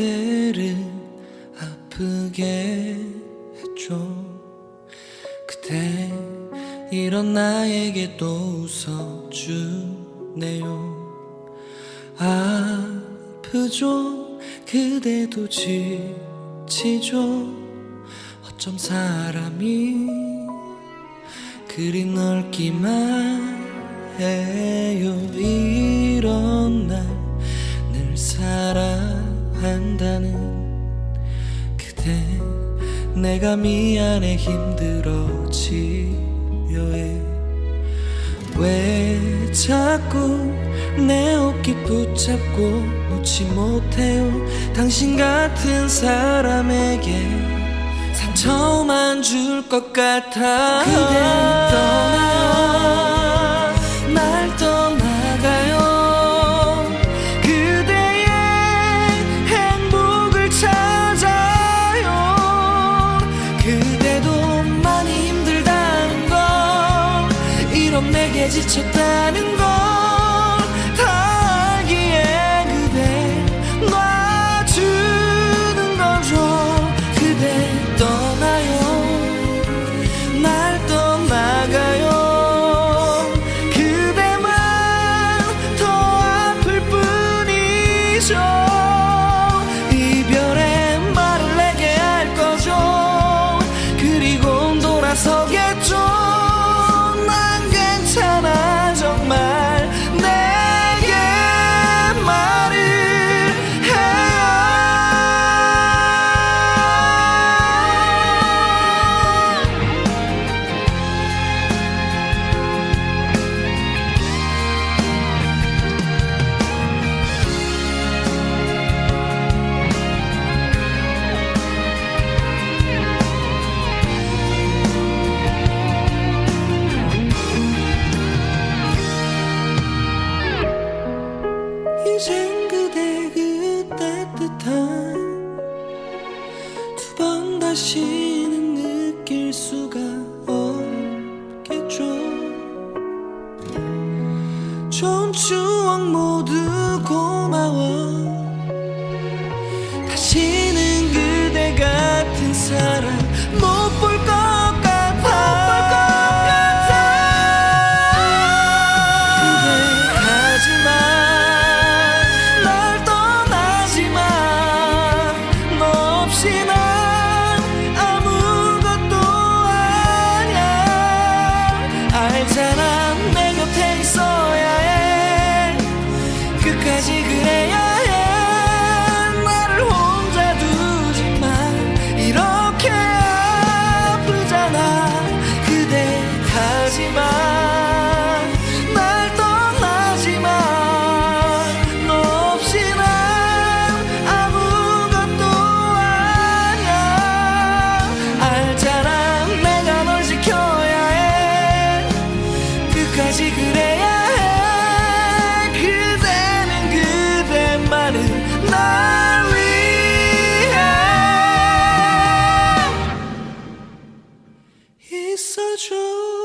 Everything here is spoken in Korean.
그대를 아프게 했죠 그대 이런 나에게 또 웃어주네요. 아프죠? 그대도 지치죠? 어쩜 사람이 그리 넓기만 해요. 이런 날 늘 사랑 한다는 그대 내가 미안해 힘들어 지려 해 왜 자꾸 내 어깨 붙잡고 놓지 못해요? 당신 같은 사람에게 상처만 줄 것 같아. 그대 떠나 그대도 많이 힘들다는 걸 이런 내게 지쳤다는 걸다 다시는 느낄 수가 없겠죠. 좋은 추억 모두 고마워. 다시는 그대 같은 사람 못 볼 것 같아. 그대 가지마 날 떠나지마. 너 없이 나 such a